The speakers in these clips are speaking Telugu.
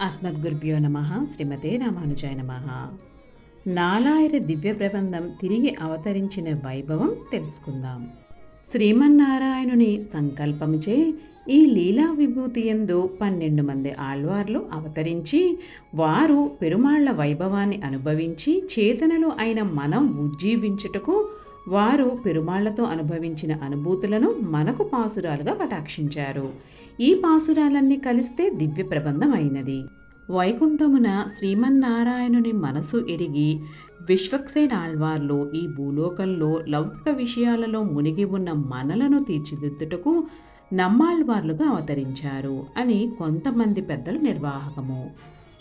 అస్మద్గురుభ్యో నమ శ్రీమతే రామానుజాయ నమ. నాలాయిర దివ్య ప్రబంధం తిరిగి అవతరించిన వైభవం తెలుసుకుందాం. శ్రీమన్నారాయణుని సంకల్పంచే ఈ లీలా విభూతి ఎందు పన్నెండు మంది ఆళ్వార్లు అవతరించి వారు పెరుమాళ్ళ వైభవాన్ని అనుభవించి చేతనలు అయిన మనం ఉజ్జీవించుటకు వారు పెరుమాళ్ళతో అనుభవించిన అనుభూతులను మనకు పాసురాలుగా కటాక్షించారు. ఈ పాసురాలన్నీ కలిస్తే దివ్య ప్రబంధం అయినది వైకుంఠమున శ్రీమన్నారాయణుని మనసు ఎరిగి విశ్వక్సేన ఆళ్వార్లు ఈ భూలోకంలో లౌకిక విషయాలలో మునిగి ఉన్న మనలను తీర్చిదిద్దుటకు నమ్మాళ్వార్లుగా అవతరించారు అని కొంతమంది పెద్దలు నిర్వాహకము.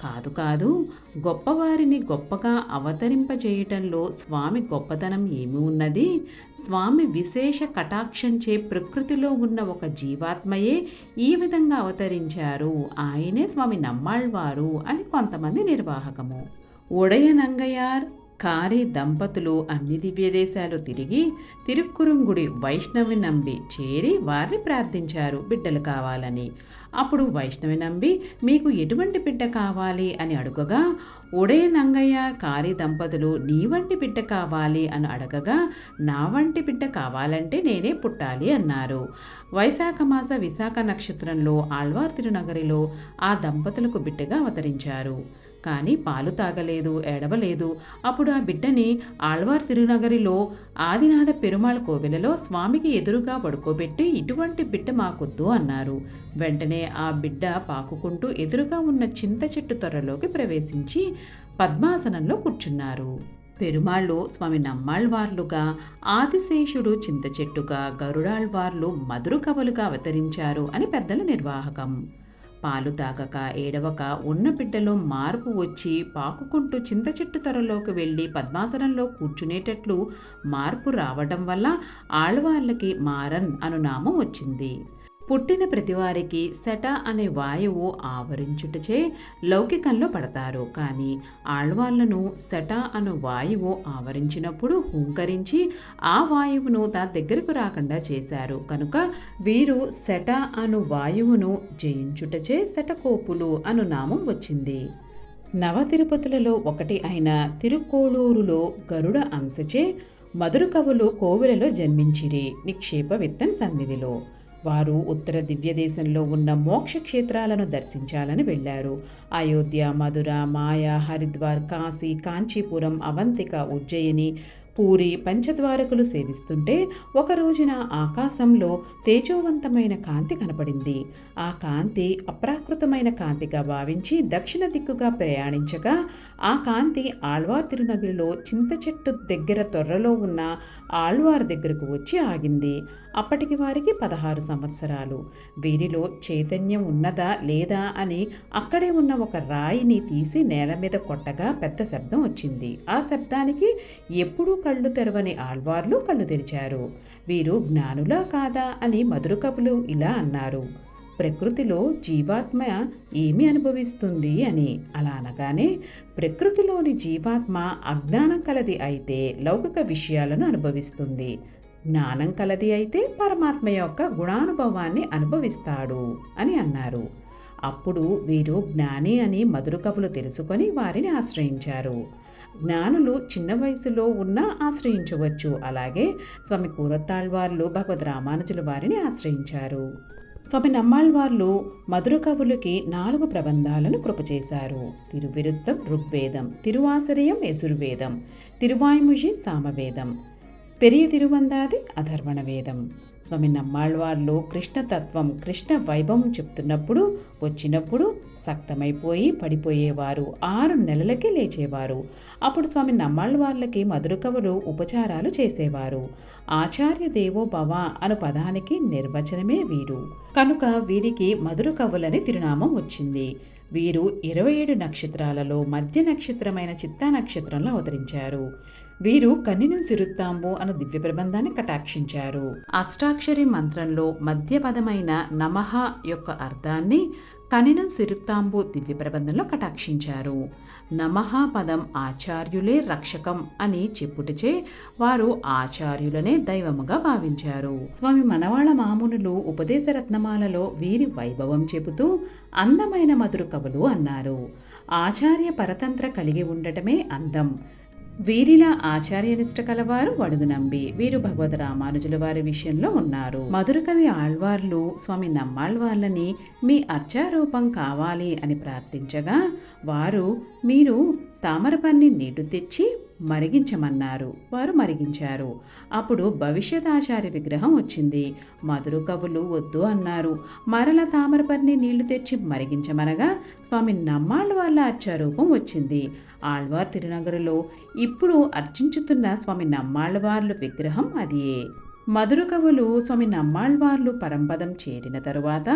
కాదు కాదు గొప్పవారిని గొప్పగా అవతరింపజేయటంలో స్వామి గొప్పతనం ఏమి ఉన్నది? స్వామి విశేష కటాక్షంచే ప్రకృతిలో ఉన్న ఒక జీవాత్మయే ఈ విధంగా అవతరించారు. ఆయనే స్వామి నమ్మాళ్వారు అని కొంతమంది నిర్వాహకము. ఉడయనంగయార్ కారీ దంపతులు అన్ని దివ్యదేశాలు తిరిగి తిరుక్కురుంగుడి వైష్ణవి నంబి చేరి వారిని ప్రార్థించారు బిడ్డలు కావాలని. అప్పుడు వైష్ణవి నంబి మీకు ఎటువంటి బిడ్డ కావాలి? అని అడుగగా ఉడే నంగయ్య కారి దంపతులు నీ వంటి బిడ్డ కావాలి అని అడగగా నా వంటి బిడ్డ కావాలంటే నేనే పుట్టాలి అన్నారు. వైశాఖ మాస విశాఖ నక్షత్రంలో ఆళ్వార్ తిరునగరిలో ఆ దంపతులకు బిడ్డగా అవతరించారు. కానీ పాలు తాగలేదు ఏడవలేదు. అప్పుడు ఆ బిడ్డని ఆళ్వార్ తిరునగరిలో ఆదినాథ పెరుమాళ్ కోవెలలో స్వామికి ఎదురుగా పడుకోబెట్టి ఇటువంటి బిడ్డ మాకొద్దు అన్నారు. వెంటనే ఆ బిడ్డ పాకుకుంటూ ఎదురుగా ఉన్న చింత చెట్టు త్వరలోకి ప్రవేశించి పద్మాసనంలో కూర్చున్నారు. పెరుమాళ్ళు స్వామి నమ్మాళ్వార్లుగా ఆదిశేషుడు చింత చెట్టుగా గరుడాళ్వార్లు మధుర కవులుగా అవతరించారు అని పెద్దల నిర్వాహకం. పాలు తాగక ఏడవక ఉన్న బిడ్డలో మార్పు వచ్చి పాకుకుంటూ చింత చెట్టు త్వరలోకి వెళ్ళి పద్మాసనంలో కూర్చునేటట్లు మార్పు రావడం వల్ల ఆళ్వార్లకి మారన్ అను నామం వచ్చింది. పుట్టిన ప్రతివారికి శట అనే వాయువు ఆవరించుటచే లౌకికంలో పడతారు. కానీ ఆళ్వాళ్ళను శట అను వాయువు ఆవరించినప్పుడు హుంకరించి ఆ వాయువును తన దగ్గరకు రాకుండా చేశారు. కనుక వీరు శట అను వాయువును జయించుటచే శటకోపులు అను నామం వచ్చింది. నవ తిరుపతులలో ఒకటి అయిన తిరుకోళూరులో గరుడ అంశచే మధుర కవులు కోవిలలో జన్మించిరి. నిక్షేప విత్తన్ సన్నిధిలో వారు ఉత్తర దివ్యదేశంలో ఉన్న మోక్షక్షేత్రాలను దర్శించాలని వెళ్ళారు. అయోధ్య మధుర మాయ హరిద్వార్ కాశీ కాంచీపురం అవంతిక ఉజ్జయిని పూరి పంచద్వారకులు సేవిస్తుంటే ఒక రోజున ఆకాశంలో తేజోవంతమైన కాంతి కనపడింది. ఆ కాంతి అప్రాకృతమైన కాంతిగా భావించి దక్షిణ దిక్కుగా ప్రయాణించగా ఆ కాంతి ఆళ్వార్ తిరునగిరిలో చింత చెట్టు దగ్గర తొర్రలో ఉన్న ఆళ్వార్ దగ్గరకు వచ్చి ఆగింది. అప్పటికి వారికి పదహారు సంవత్సరాలు. వీరిలో చైతన్యం ఉన్నదా లేదా అని అక్కడే ఉన్న ఒక రాయిని తీసి నేల మీద కొట్టగా పెద్ద శబ్దం వచ్చింది. ఆ శబ్దానికి ఎప్పుడూ కళ్ళు తెరవని ఆళ్వార్లు కళ్ళు తెరిచారు. వీరు జ్ఞానులా కాదా అని మధురకవులు ఇలా అన్నారు. ప్రకృతిలో జీవాత్మ ఏమి అనుభవిస్తుంది అని. అలా అనగానే ప్రకృతిలోని జీవాత్మ అజ్ఞానం కలది అయితే లౌకిక విషయాలను అనుభవిస్తుంది. జ్ఞానం కలది అయితే పరమాత్మ యొక్క గుణానుభవాన్ని అనుభవిస్తాడు అని అన్నారు. అప్పుడు వీరు జ్ఞాని అని మధురకవులు తెలుసుకొని వారిని ఆశ్రయించారు. జ్ఞానులు చిన్న వయసులో ఉన్నా ఆశ్రయించవచ్చు. అలాగే స్వామి కూరత్తాళ్వార్లు భగవద్ రామానుజుల వారిని ఆశ్రయించారు. స్వామి నమ్మాళ్వార్లు మధుర కవులకి నాలుగు ప్రబంధాలను కృపచేశారు. తిరువిరుద్ధం ఋగ్వేదం తిరువాసరియం యజుర్వేదం తిరువాయుముషి సామవేదం పెరియ తిరువందాది అధర్వణ వేదం. స్వామి నమ్మాళ్వార్లు కృష్ణతత్వం కృష్ణ వైభవం చెప్తున్నప్పుడు వచ్చినప్పుడు సక్తమైపోయి పడిపోయేవారు. ఆరు నెలలకే లేచేవారు. అప్పుడు స్వామి నమ్మాళ్వార్లకి మధుర కవులు ఉపచారాలు చేసేవారు. ఆచార్య దేవో భవ అను పదానికి నిర్వచనమే వీరు. కనుక వీరికి మధుర కవులని తిరునామం వచ్చింది. వీరు ఇరవై ఏడు నక్షత్రాలలో మధ్య నక్షత్రమైన చిత్తా నక్షత్రంలో అవతరించారు. వీరు కన్నిను సిరుత్తాంబు అను దివ్య ప్రబంధాన్ని కటాక్షించారు. అష్టాక్షరి మంత్రంలో మధ్య పదమైన నమః యొక్క అర్థాన్ని కనినం సిరుత్తాంబు దివ్య ప్రబంధంలో కటాక్షించారు. నమః పదం ఆచార్యులే రక్షకం అని చెప్పుటచే వారు ఆచార్యులనే దైవముగా భావించారు. స్వామి మనవాళ మామునులు ఉపదేశ రత్నమాలలో వీరి వైభవం చెబుతూ అందమైన మధుర కవులు అన్నారు. ఆచార్య పరతంత్ర కలిగి ఉండటమే అందం. వీరిలా ఆచార్యనిష్ట కలవారు వడుగు నంబి. వీరు భగవద్ రామానుజుల వారి విషయంలో ఉన్నారు. మధురకవి ఆళ్వార్లు స్వామి నమ్మాళ్వార్లని మీ అర్చారూపం కావాలి అని ప్రార్థించగా వారు మీరు తామరపన్ని నీటు తెచ్చి మరిగించమన్నారు. వారు మరిగించారు. అప్పుడు భవిష్యత్ ఆచార్య విగ్రహం వచ్చింది. మధుర కవులు వద్దు అన్నారు. మరల తామరపర్ని నీళ్ళు తెచ్చి మరిగించమనగా స్వామి నమ్మాళ్ళ వాళ్ళ అర్చారూపం వచ్చింది. ఆళ్వార్ తిరునగరులో ఇప్పుడు అర్చించుతున్న స్వామి నమ్మాళ్ళవార్ల విగ్రహం అదియే. మధుర కవులు స్వామి నమ్మాళ్వార్లు పరంపదం చేరిన తరువాత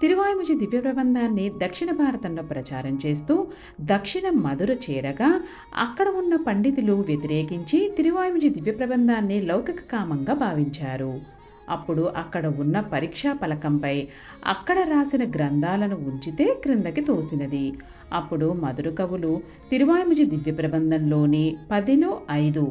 తిరువాయుముజి దివ్య ప్రబంధాన్ని దక్షిణ భారతంలో ప్రచారం చేస్తూ దక్షిణ మధుర చేరగా అక్కడ ఉన్న పండితులు వ్యతిరేకించి తిరువాయుముజి దివ్య ప్రబంధాన్ని లౌకిక కామంగా భావించారు. అప్పుడు అక్కడ ఉన్న పరీక్షా పలకంపై అక్కడ రాసిన గ్రంథాలను ఉంచితే క్రిందకి తోసినది. అప్పుడు మధుర కవులు తిరువాయుముజి దివ్య ప్రబంధంలోని పదిలో ఐదు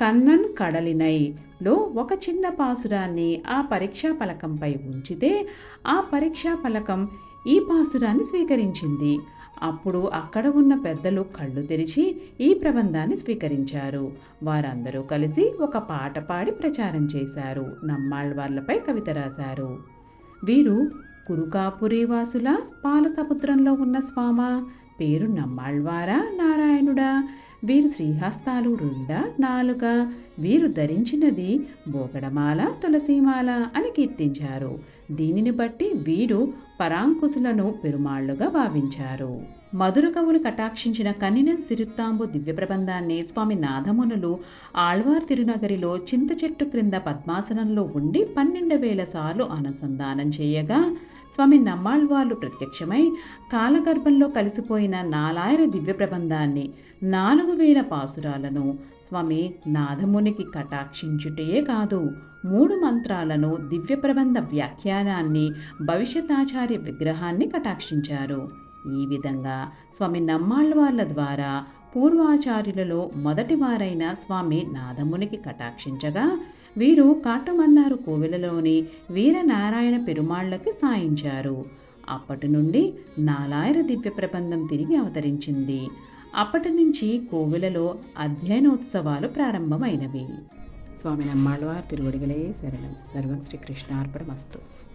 కన్నన్ కడలినైలో ఒక చిన్న పాసురాన్ని ఆ పరీక్షా పలకంపై ఉంచితే ఆ పరీక్షా పలకం ఈ పాసురాన్ని స్వీకరించింది. అప్పుడు అక్కడ ఉన్న పెద్దలు కళ్ళు తెరిచి ఈ ప్రబంధాన్ని స్వీకరించారు. వారందరూ కలిసి ఒక పాట పాడి ప్రచారం చేశారు. నమ్మాళ్వార్లపై కవిత రాశారు. వీరు కురుకాపురి వాసుల పాలసముద్రంలో ఉన్న స్వామ పేరు నమ్మాళ్వారా నారాయణుడా వీరు శ్రీహస్తాలు రెండ? నాలుక వీరు ధరించినది బోగడమాల తులసీమాల అని కీర్తించారు. దీనిని బట్టి వీరు పరాంకుశులను పెరుమాళ్ళుగా భావించారు. మధుర కవులు కటాక్షించిన కన్నిన సిరుత్తాంబు దివ్య ప్రబంధాన్ని స్వామి నాథమునులు ఆళ్వార్ తిరునగరిలో చింత చెట్టు క్రింద పద్మాసనంలో ఉండి పన్నెండు వేల సార్లు అనుసంధానం చేయగా స్వామి నమ్మాళ్వార్లు ప్రత్యక్షమై కాలగర్భంలో కలిసిపోయిన నాలాయిర దివ్య ప్రబంధాన్ని నాలుగు వేల పాసురాలను స్వామి నాథమునికి కటాక్షించుటే కాదు మూడు మంత్రాలను దివ్య ప్రబంధ వ్యాఖ్యానాన్ని భవిష్యతాచార్య విగ్రహాన్ని కటాక్షించారు. ఈ విధంగా స్వామి నమ్మాళ్వార్ల ద్వారా పూర్వాచార్యులలో మొదటివారైన స్వామి నాదమునికి కటాక్షించగా వీరు కాటమన్నారు కోవెలలోని వీరనారాయణ పెరుమాళ్ళకి సాయించారు. అప్పటి నుండి నాలాయర దివ్య ప్రబంధం తిరిగి అవతరించింది. అప్పటి నుంచి కోవెలలో అధ్యయనోత్సవాలు ప్రారంభమైనవి. స్వామి నమ్మాళ్వార్ తిరువడిగలే శరణం. సర్వం శ్రీకృష్ణార్పణమస్తు.